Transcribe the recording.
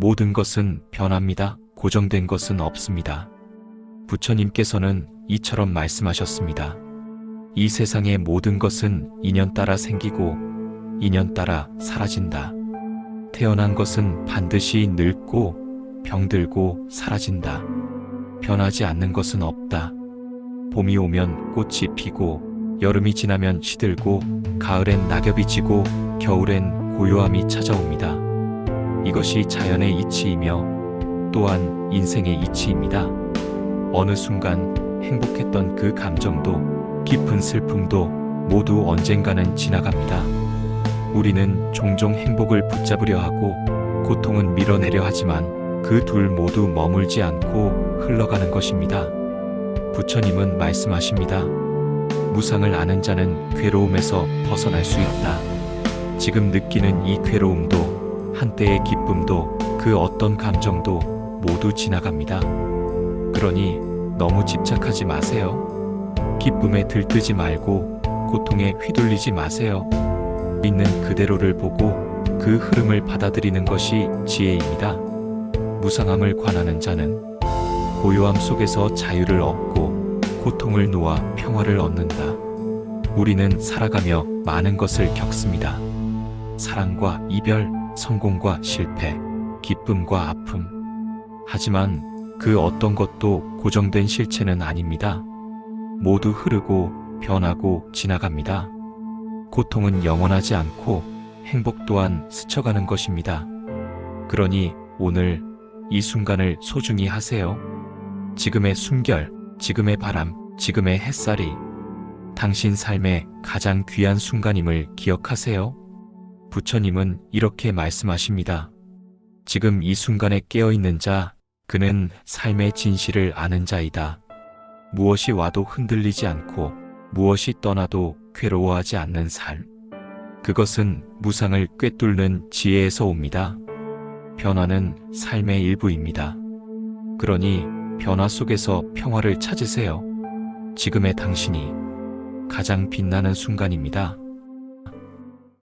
모든 것은 변합니다. 고정된 것은 없습니다. 부처님께서는 이처럼 말씀하셨습니다. 이 세상의 모든 것은 인연 따라 생기고 인연 따라 사라진다. 태어난 것은 반드시 늙고 병들고 사라진다. 변하지 않는 것은 없다. 봄이 오면 꽃이 피고 여름이 지나면 시들고 가을엔 낙엽이 지고 겨울엔 고요함이 찾아옵니다. 이것이 자연의 이치이며 또한 인생의 이치입니다. 어느 순간 행복했던 그 감정도 깊은 슬픔도 모두 언젠가는 지나갑니다. 우리는 종종 행복을 붙잡으려 하고 고통은 밀어내려 하지만 그 둘 모두 머물지 않고 흘러가는 것입니다. 부처님은 말씀하십니다. 무상을 아는 자는 괴로움에서 벗어날 수 있다. 지금 느끼는 이 괴로움도 한때의 기쁨도 그 어떤 감정도 모두 지나갑니다. 그러니 너무 집착하지 마세요. 기쁨에 들뜨지 말고 고통에 휘둘리지 마세요. 있는 그대로를 보고 그 흐름을 받아들이는 것이 지혜입니다. 무상함을 관하는 자는 고요함 속에서 자유를 얻고 고통을 놓아 평화를 얻는다. 우리는 살아가며 많은 것을 겪습니다. 사랑과 이별, 성공과 실패, 기쁨과 아픔. 하지만 그 어떤 것도 고정된 실체는 아닙니다. 모두 흐르고 변하고 지나갑니다. 고통은 영원하지 않고 행복 또한 스쳐가는 것입니다. 그러니 오늘 이 순간을 소중히 하세요. 지금의 숨결, 지금의 바람, 지금의 햇살이 당신 삶의 가장 귀한 순간임을 기억하세요. 부처님은 이렇게 말씀하십니다. 지금 이 순간에 깨어있는 자, 그는 삶의 진실을 아는 자이다. 무엇이 와도 흔들리지 않고 무엇이 떠나도 괴로워하지 않는 삶. 그것은 무상을 꿰뚫는 지혜에서 옵니다. 변화는 삶의 일부입니다. 그러니 변화 속에서 평화를 찾으세요. 지금의 당신이 가장 빛나는 순간입니다.